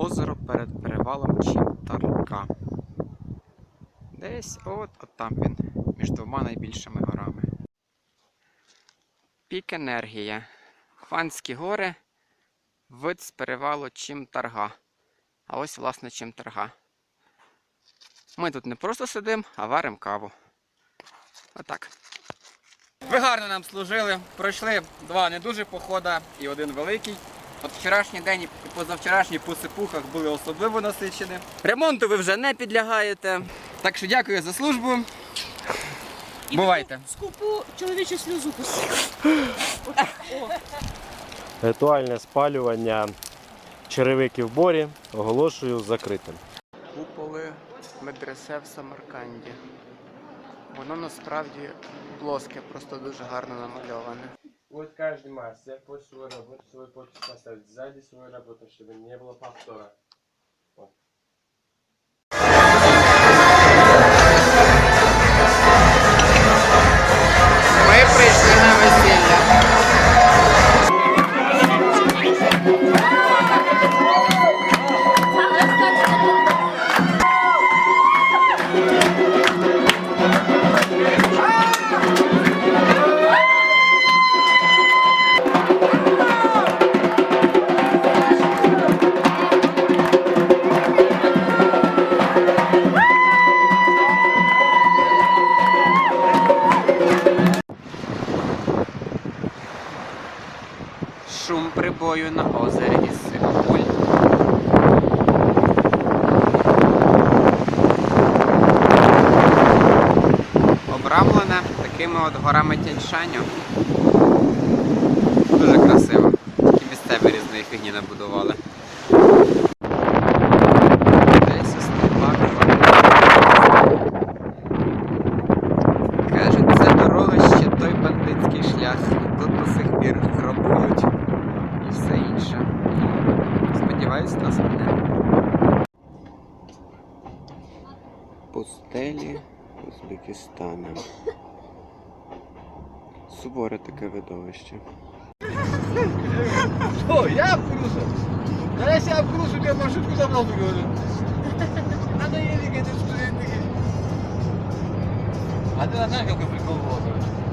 озеро перед перевалом Чінтарка. Десь от от там він, між двома найбільшими горами. Пік енергія. Фанські гори, вид з перевалу Чімтарга. А ось, власне, Чімтарга. Ми тут не просто сидимо, а варимо каву. Отак. Ви гарно нам служили. Пройшли два не дуже похода і один великий. От вчорашній день і позавчорашній по сипухах були особливо насичені. Ремонту ви вже не підлягаєте. Так що дякую за службу. І Бувайте. таку Скупу чоловічу сльозу пустив. Ритуальне спалювання черевиків в борі оголошую закритим. Куполи медресе в Самарканді. Воно насправді плоске, просто дуже гарно намальоване. Вот каждый мастер под свою работу, свой подпись поставит сзади свою работу, чтобы не было повтора. Ми прийшли на весілля. Шум прибою на озері із Сивакуль. Обрамлене такими от горами Тяньшаню. Дуже красиво. Такі місцеві різної фігні набудували. і все інше. Сподіваюсь, нас мене. Пустелі Узбекистана. Суворе таке видовище. Что, я обкрушу? Да я себя обкрушу, я маршрутку забрал говорю. Надо еле где-то студенты. А ты знаешь, какой прикол был?